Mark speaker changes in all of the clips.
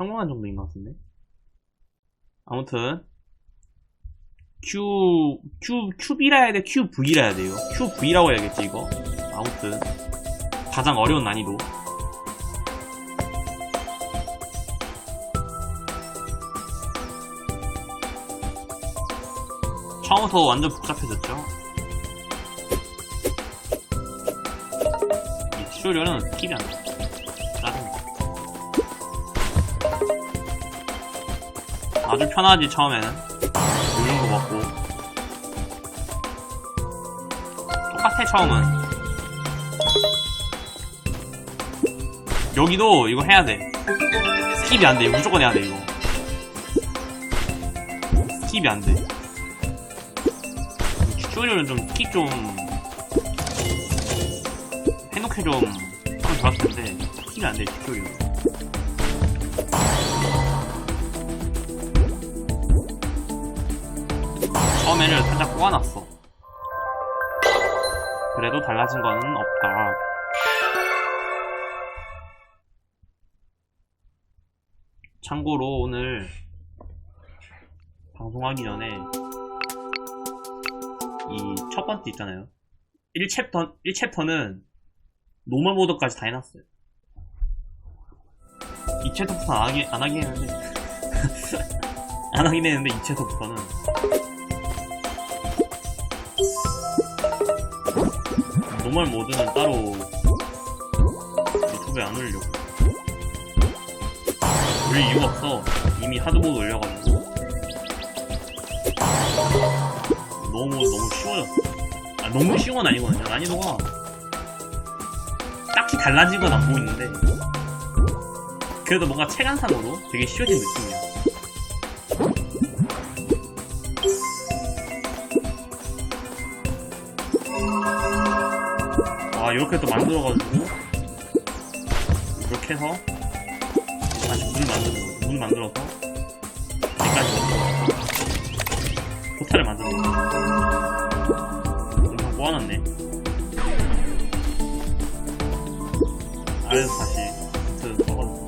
Speaker 1: 평범한 정도인 것 같은데. 아무튼 Q Q QB라 해야 돼, QV라 해야 돼요. QV라고 해야겠지 이거. 아무튼 가장 어려운 난이도. 처음부터 완전 복잡해졌죠. 이 튜토리얼은 아주 편하지 처음에는. 요런 거 먹고. 똑같아 처음은. 여기도 이거 해야 돼. 스킵이 안돼. 무조건 해야 돼 이거. 스킵이 안돼. 튜토리얼은 좀 스킵 좀 해놓게 좀 하면 좋았을 텐데 스킵이 안돼 튜토리얼 처음에는 살짝 꼬아놨어. 그래도 달라진 거는 없다. 참고로 오늘 방송하기 전에 이 첫 번째 있잖아요. 1챕터, 1챕터는 노멀 모드까지 다 해놨어요. 2챕터부터 안 하긴, 안 하긴 했는데. 안 하긴 했는데 2챕터부터는 노멀 모드는 따로 유튜브에 안 올리려고. 올릴 이유가 없어. 이미 하드모드 올려가지고. 너무 너무 쉬워졌어 아, 너무 쉬운 건 아니거든요. 난이도가 딱히 달라진 건 안 보이는데. 그래도 뭔가 체감상으로 되게 쉬워진 느낌이야 이렇게 또 만들어가지고 이렇게 해서 다시 문 만들어 문 만들어서 여기까지 포탈을 만드는 거 엄청 꼬아놨네. 아래에서 다시 비트 써가지고.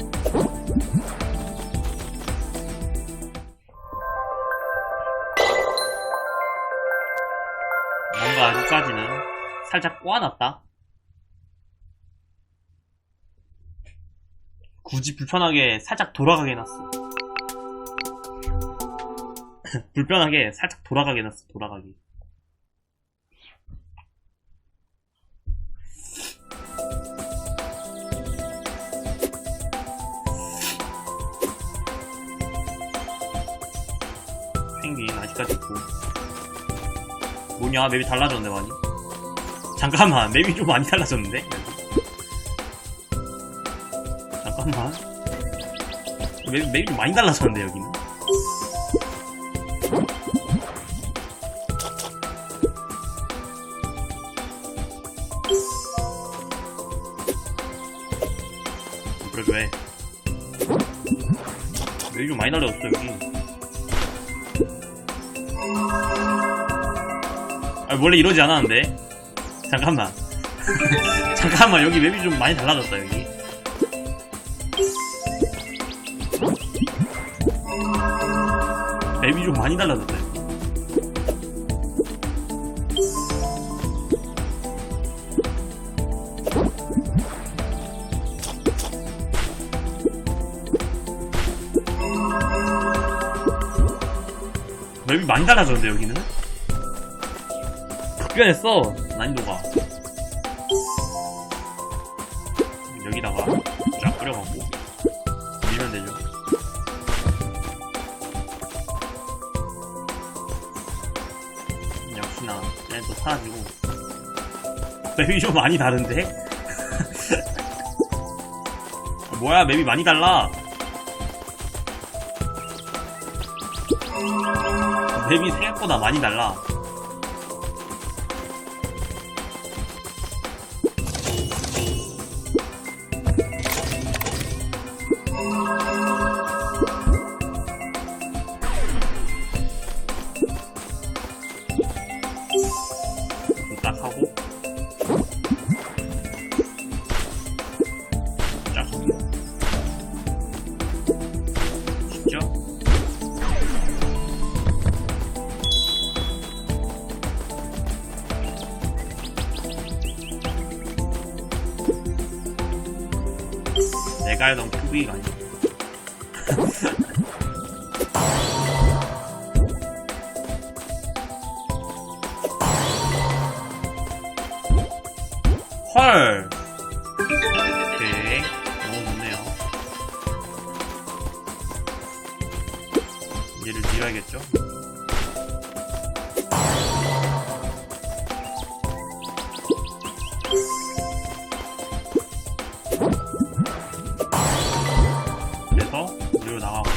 Speaker 1: 뭔가 아직까지는 살짝 꼬아놨다 굳이 불편하게 살짝 돌아가게 해놨어. 불편하게 살짝 돌아가게 해놨어, 돌아가게. 펭귄 아직까지 있고. 뭐냐, 맵이 달라졌네, 많이. 잠깐만, 맵이 좀 많이 달라졌는데? 잠깐만. 맵, 맵이 좀 많이 달라졌는데, 여기는. 그래, 왜? 맵이 좀 많이 달라졌어, 여기. 아, 원래 이러지 않았는데? 잠깐만. 잠깐만, 여기 맵이 좀 많이 달라졌다, 여기. 맵이 좀 많이 달라졌다. 여기. 맵이 많이 달라졌는데 여기는 급변했어 난이도가 맵이 좀 많이 다른데? 뭐야 맵이 많이 달라 맵이 생각보다 많이 달라 헐! 오케이. 너무 좋네요. 얘를 밀어야겠죠? 그래서 여기로 나가고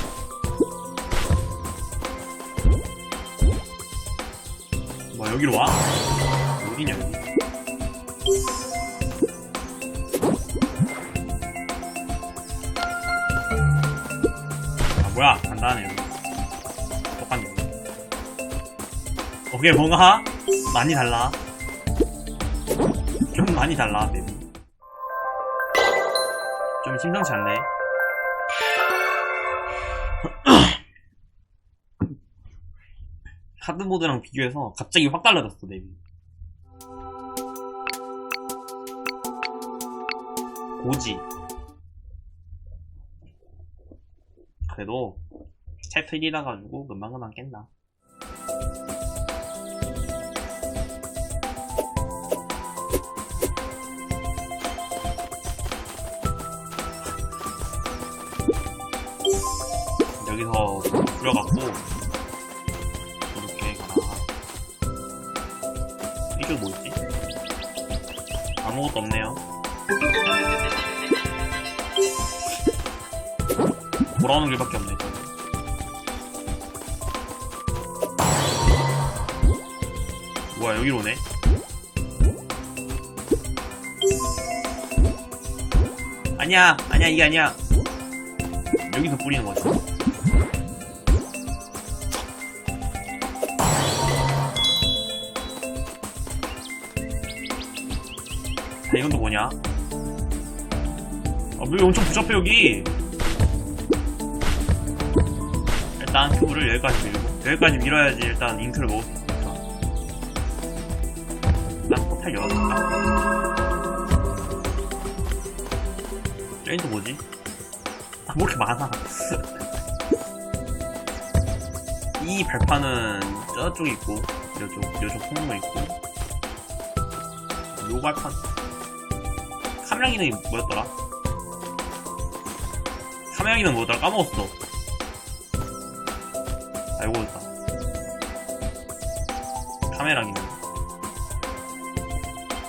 Speaker 1: 뭐 여기로 와? 오케이 뭔가 많이 달라. 좀 많이 달라 맵이 좀 심상치 않네. 하드모드랑 비교해서 갑자기 확 달라졌어 맵이 고지. 그래도 챕터 1이라 가지고 금방금방 깬다 여기서 들어갔고 이렇게 가다가 이쪽 뭐 있지? 아무것도 없네요. 돌아오는 길밖에 없네 저는. 뭐야 여기로 오네? 아니야 아니야 이게 아니야. 여기서 뿌리는 거지 이건 또 뭐냐? 아, 물 엄청 복잡해, 여기. 일단 큐브를 여기까지 밀고, 여기까지 밀어야지 일단 잉크를 먹을 수 있으니까. 일단 포탈 열어둘까? 저긴 또 뭐지? 아, 뭐 이렇게 많아. 이 발판은 저쪽에 있고, 요쪽, 요쪽 통로 있고, 요 발판, 카메라기능이 뭐였더라? 카메라기능 뭐였더라? 까먹었어. 아, 요거였다. 카메라 기능.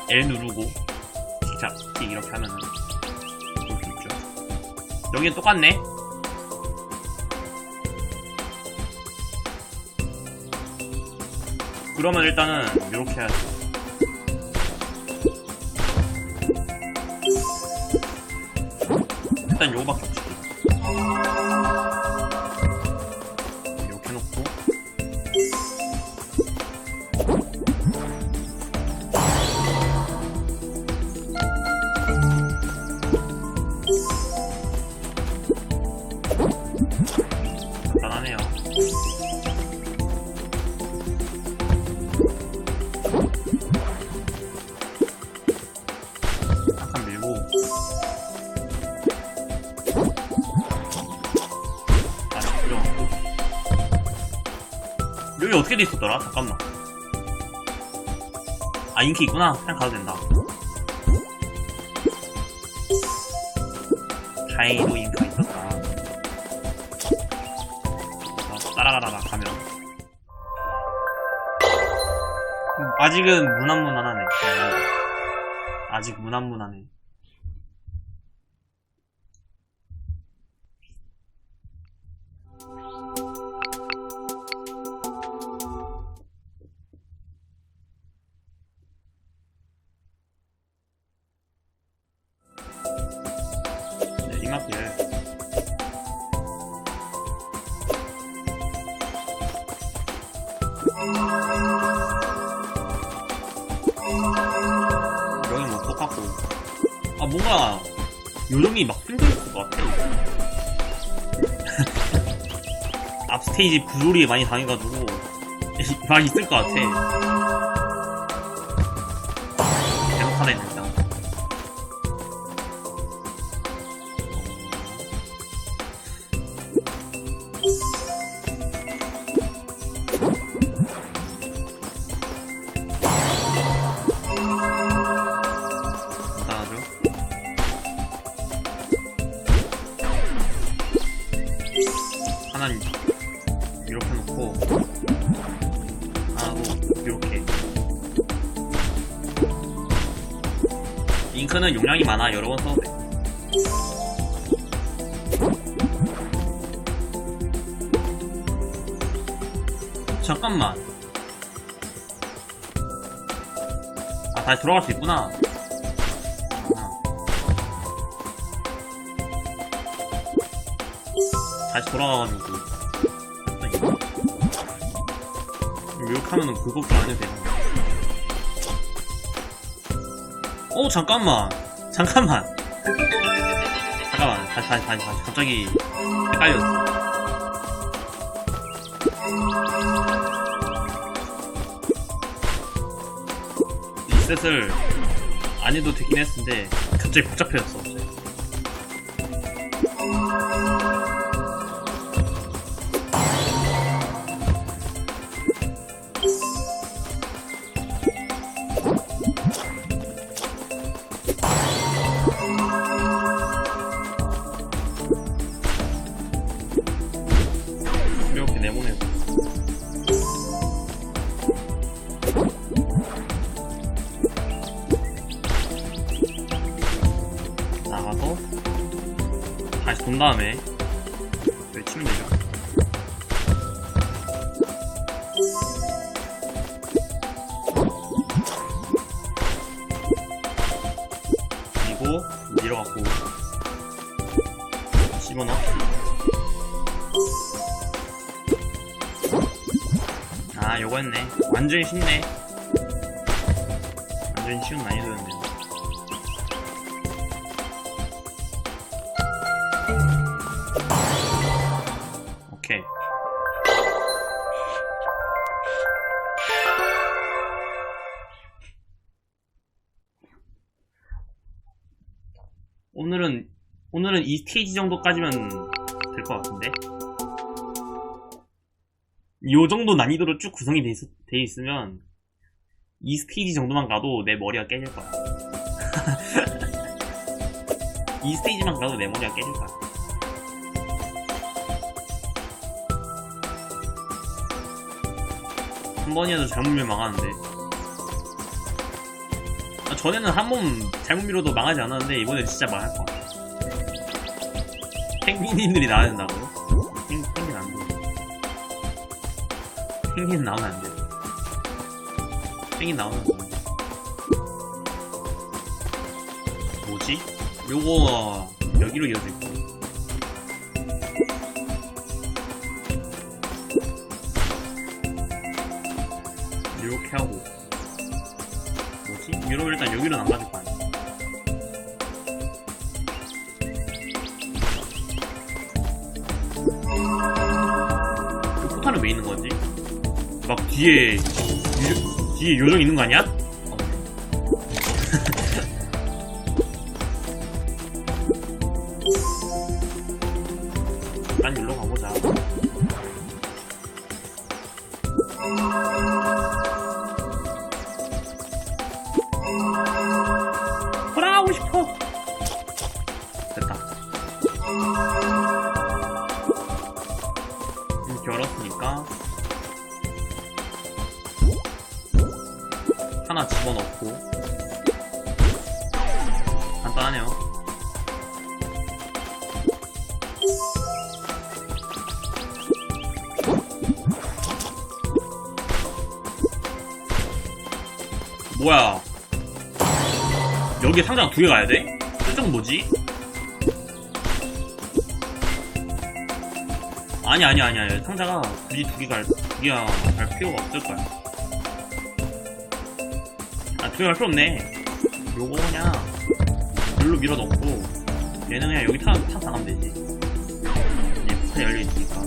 Speaker 1: L 누르고, 틱 이렇게 하면은, 볼 수 있죠. 여기는 똑같네? 그러면 일단은, 이렇게 해야지. 여기 어떻게 돼 있었더라? 잠깐만. 아, 인기 있구나. 그냥 가도 된다. 다행히도 인기가 있었다. 자, 따라가다가 가면. 음, 아직은 무난무난하네. 아직 무난무난해. 똑같고 아 뭔가 요정이 막 힘들었을 것 같아. 앞 스테이지 부조리에 많이 당해가지고 막 있을 것 같아 여러 번 써도 돼 잠깐만. 아 다시 돌아갈 수 있구나. 아. 다시 돌아가가지고. 이렇게 하면은 그것도 안 해도 되잖아 어 잠깐만 잠깐만. 잠깐만. 다시 다시 다시 다시 갑자기 헷갈렸어. 리셋을 안 해도 되긴 했는데 갑자기 복잡해졌어 다음에 외치면 되죠 그리고 밀어갖고 집어넣기 아 요거였네. 완전히 쉽네 오늘은 오늘은 이 스테이지 정도까지면 될 것 같은데? 요 정도 난이도로 쭉 구성이 돼, 있, 돼 있 으면 이 스테이지 정도만 가도 내 머리가 깨질 거야. 이 스테이지만 가도 내 머리가 깨질 거야. 한 번이라도 잘못 밀면 망하는데. 아, 전에는 한번 잘못 밀어도 망하지 않았는데 이번엔 진짜 망할 거야 펭귄인들이 나와야 된다고요? 펭, 펭귄 안 돼. 펭귄 나오면 안 돼. 펭귄 나오면 안 돼. 뭐지? 요거 여기로 이어져 있 이러면 일단 여기로 안 가질 거 아니야. 이 포탄은 왜 있는 거지? 막 뒤에 유- 뒤에 요정 있는 거 아니야? 하네요 뭐야 여기 상자가 두개 가야 돼? 표정 뭐지? 아니 아니 아니 아니 상자가 굳이 두 개가 두 개가 갈 필요가 없을 거야. 아두 개 갈 필요 없네. 요거 그냥 물로 밀어 넣고 얘는 그냥 여기 타, 타 나가면 되지. 얘 포탈 열려 있으니까.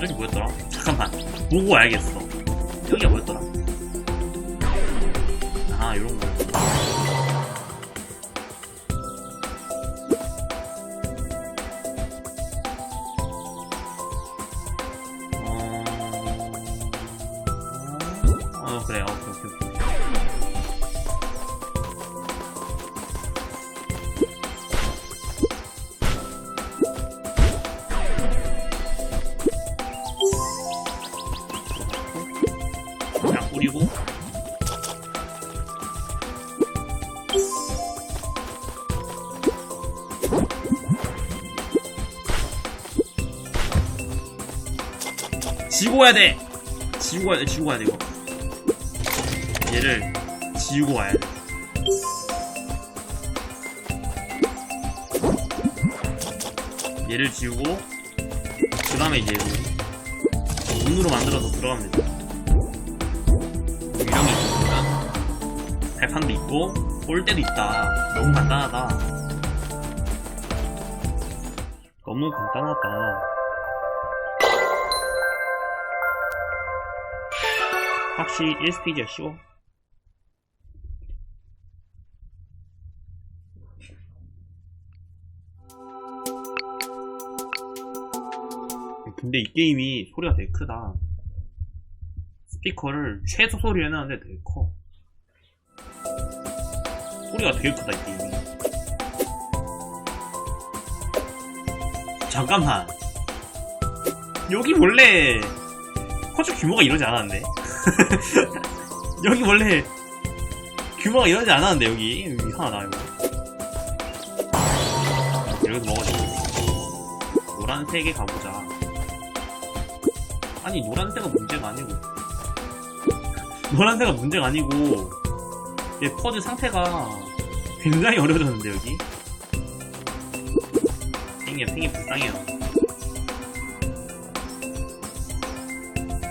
Speaker 1: 여기 뭐였더라? 잠깐만 보고 와야겠어. 여기가 뭐였더라? 아 요런 거. 어... 어, 그래. 오케이, 오케이, 오케이. 와야 돼. 지우고 와야 돼 지우고 와야 돼 이거. 얘를 지우고 와야 돼. 얘를 지우고 그 다음에 문. 문으로 만들어서 들어가면 되죠 유령이 있으면 발판도 있고 꼴대도 있다. 너무 간단하다. 너무 간단하다 확실히 1스테이지가 쉬워 근데 이 게임이 소리가 되게 크다. 스피커를 최소 소리 해놨는데 되게 커. 소리가 되게 크다 이 게임이 잠깐만. 여기 원래 커즈 규모가 이러지 않았는데 여기 원래 규모가 이러지 않았는데 여기. 이상하다 이거. 여기서 먹어줘 노란색에 가보자. 아니 노란색은 문제가 아니고. 노란색은 문제가 아니고 얘 퍼즐 상태가 굉장히 어려워졌는데 여기. 생이 생이 불쌍해요.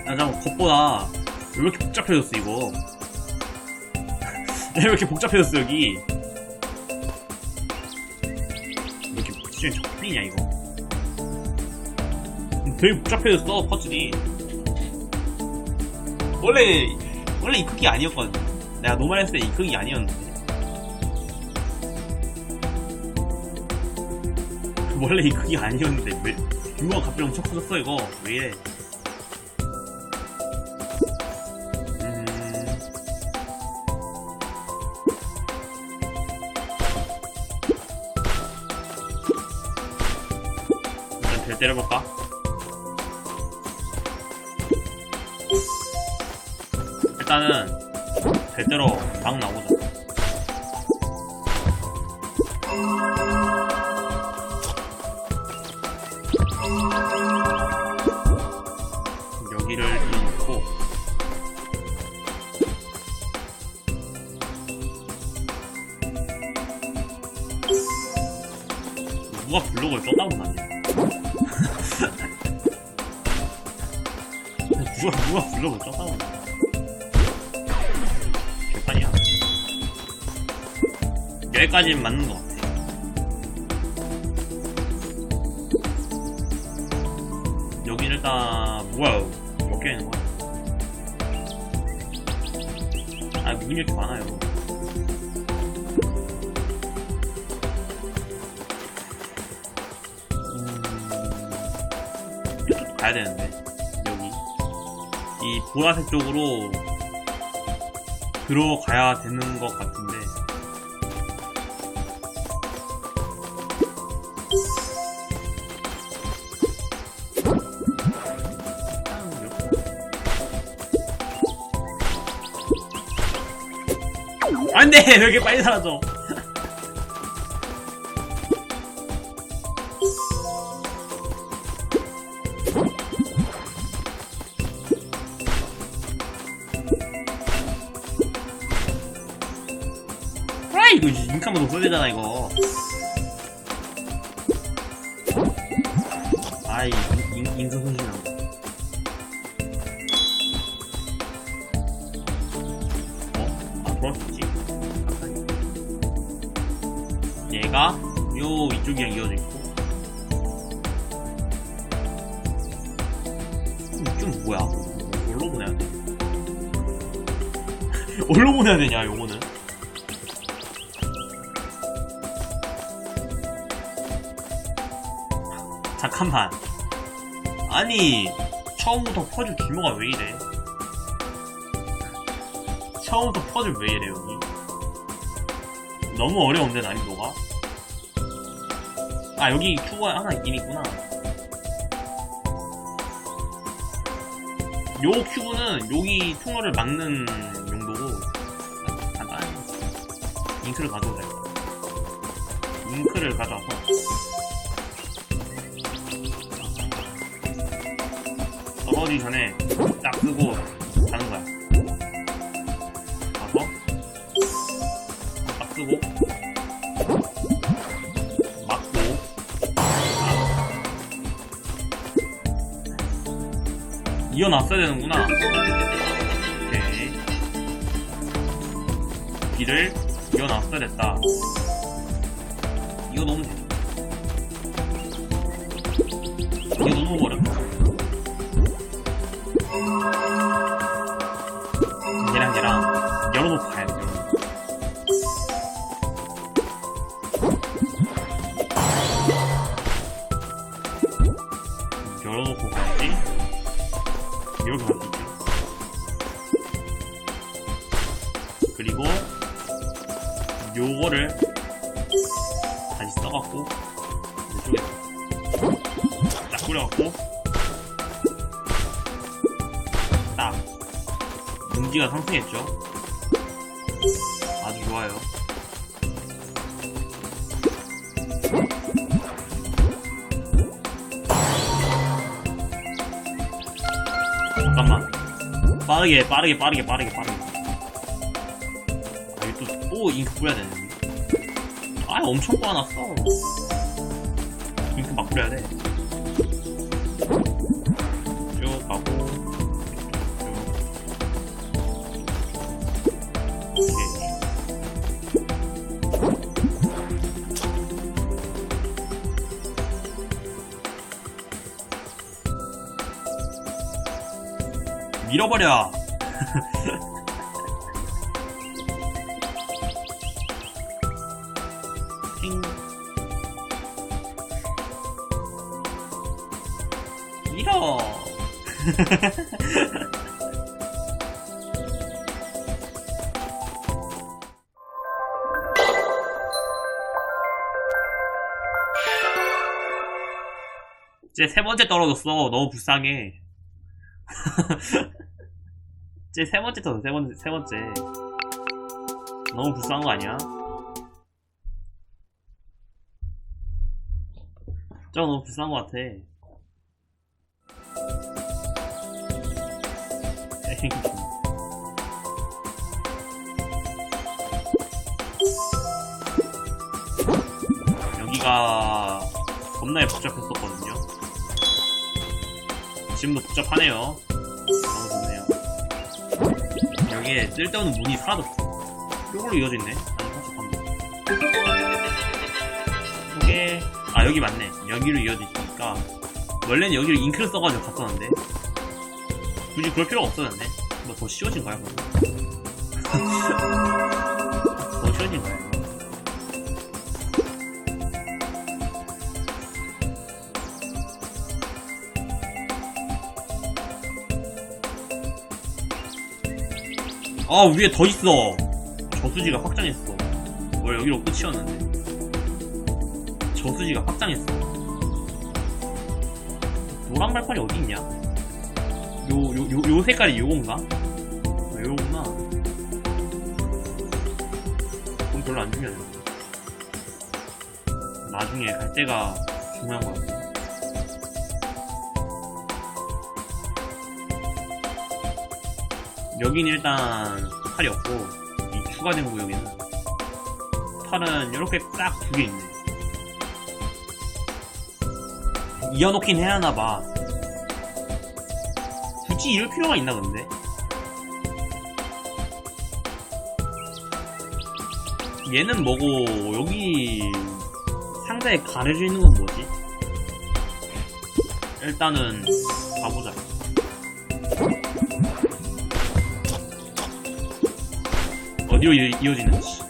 Speaker 1: 아 잠깐 겉보다 왜 이렇게 복잡해졌어 이거? 왜 이렇게 복잡해졌어 여기? 왜 이렇게 자꾸 풀리냐 이거? 되게 복잡해졌어 퍼즐이. 원래 원래 이 크기 아니었거든. 내가 노말 했을 때 이 크기 아니었는데. 원래 이 크기 아니었는데 왜 규모가 갑자기 엄청 커졌어 이거? 왜 이래 일단 별 때려볼까? 일단은 대대로 막 나오자. 누가 썼다고 나냐? 개판이야. 여기까지는 맞는 것 같아. 여기는 일단 뭐야? 몇 개 있는 거야? 아 문이 이렇게 많아요. 음... 가야 되는데 여기 이 보라색 쪽으로 들어가야 되는 것 같은데. 안돼! 왜 이렇게 빨리 사라져 인카만 써야 되잖아 이거 아이 인, 인성 손실한 거 어? 아 깜짝이야. 얘가 요 이쪽이랑 이어져 있고 좀 뭐야 뭘로 보내야 돼? 뭘로 보내야 되냐 요거는 잠깐만. 아니, 처음부터 퍼즐 규모가 왜 이래? 처음부터 퍼즐 왜 이래, 여기? 너무 어려운데, 난이도가? 아, 여기 큐브가 하나 있긴 있구나. 요 큐브는 여기 통로를 막는 용도고, 간단해. 잉크를 가져오자. 잉크를 가져와서, 멀어지기 전에 딱 쓰고 가는 거야. 가서 딱 맞고 아. 이어놨어야 되는구나. 오케이. 길을 이어놨어야 됐다. 이거 너무 요거를 다시 써갖고 딱 뿌려갖고 딱 문기가 상승했죠? 아주 좋아요. 잠깐만. 빠르게 빠르게 빠르게 빠르게 빠르게 잉크 뿌려야 되는데. 아 엄청 꼬아놨어. 잉크 막 뿌려야 돼쭉 가고 쭉 오케이 밀어버려 이제 세 번째 떨어졌어 너무 불쌍해 이제 세 번째 떨어졌어 세 번째 세 번째 너무 불쌍한 거 아니야? 저 너무 불쌍한 것 같아. 여기가 겁나게 복잡했었거든요. 지금도 복잡하네요. 너무 좋네요. 여기에 쓸데없는 문이 사라졌어. 이어져 있네. 아니, 잠깐만. 이게 아 여기 맞네 여기로 이어져 있으니까 원래는 여기로 잉크를 써가지고 갔었는데 굳이 그럴 필요가 없었는데 뭐 더 쉬워진 거야 그럼 더 쉬워진 거야. 아 위에 더 있어 저수지가 확장했어 원래 여기로 끝이었는데 저수지가 확장했어. 노란 발판이 어디 있냐? 요, 요, 요, 요 색깔이 요건가? 왜 요거구나. 그건 별로 안 중요해. 나중에 갈 때가 중요한 것 같아. 여기는 일단 팔이 없고, 이 추가된 구역에는 팔은 이렇게 딱 두 개 있네. 이어놓긴 해야 하나봐. 굳이 이럴 필요가 있나 근데? 얘는 뭐고 여기 상자에 가려져 있는 건 뭐지? 일단은 가보자. 어디로 이- 이어지는지.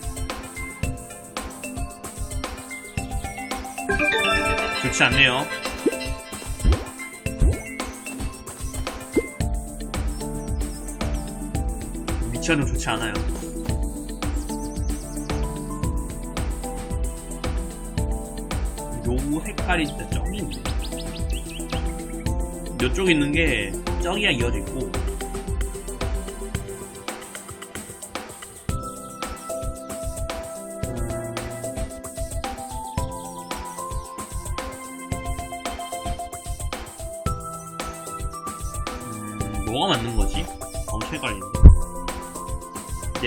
Speaker 1: 좋지 않네요. 위치가 좀 좋지 않아요. 요 색깔이 진짜 쩍인데. 이쪽 있는 게 쩍이랑 이어져 있고.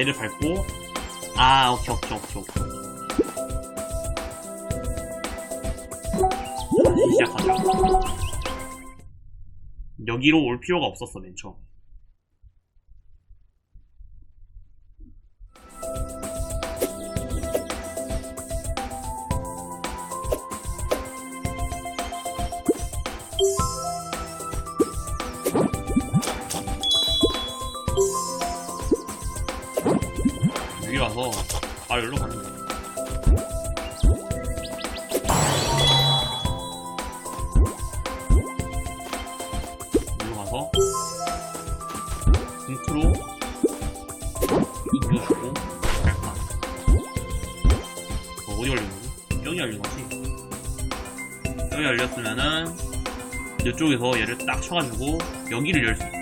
Speaker 1: 얘를 밟고, 아, 오케이, 오케이, 오케이, 오케이. 시작하자. 여기로 올 필요가 없었어, 맨 처음. 아 여기로 가는 거야. 여기로 가서 뭉크로 이겨주고 발판 어, 어디 열린 거지? 여기 열린 거지? 여기 열렸으면은 이쪽에서 얘를 딱 쳐가지고 여기를 열 수 있어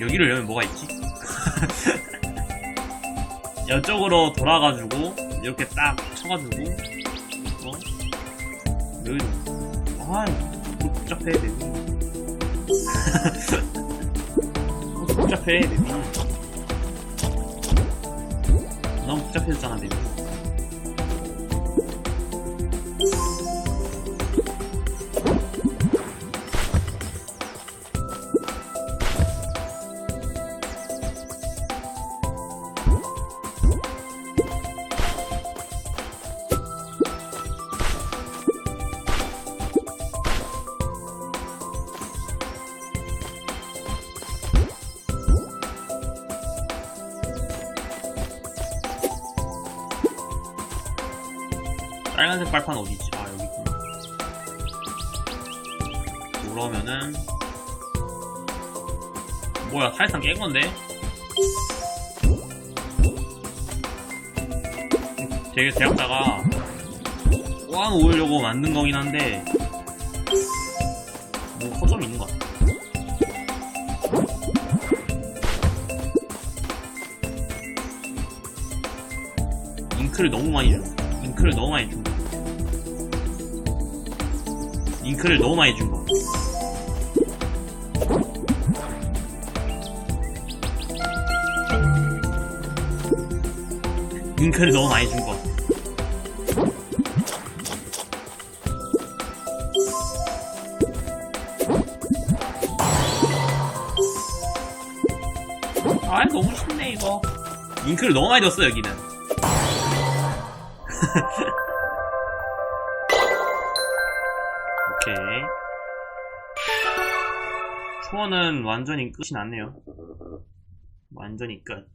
Speaker 1: 여기를 열면 뭐가 있지? 이쪽으로 돌아가지고 이렇게 딱 쳐가지고 어? 여기 아 복잡해 어, 복잡해 맵이 너무 복잡해졌잖아 맵이 빨간색 발판 어디 있지? 아 여기 있구나 그러면은 뭐야 사실상 깬 건데 되게 제작자가 꼬아 놓으려고 만든 거긴 한데 뭐 허점이 있는 것 같아 잉크를 너무 많이 준 잉크를 너무 많이 준 거. 잉크를 너무 많이 준 거. 잉크를 너무 많이 준 거. 아, 너무 쉽네, 이거. 잉크를 너무 많이 줬어, 여기는. 3호는 완전히 끝이 났네요. 완전히 끝.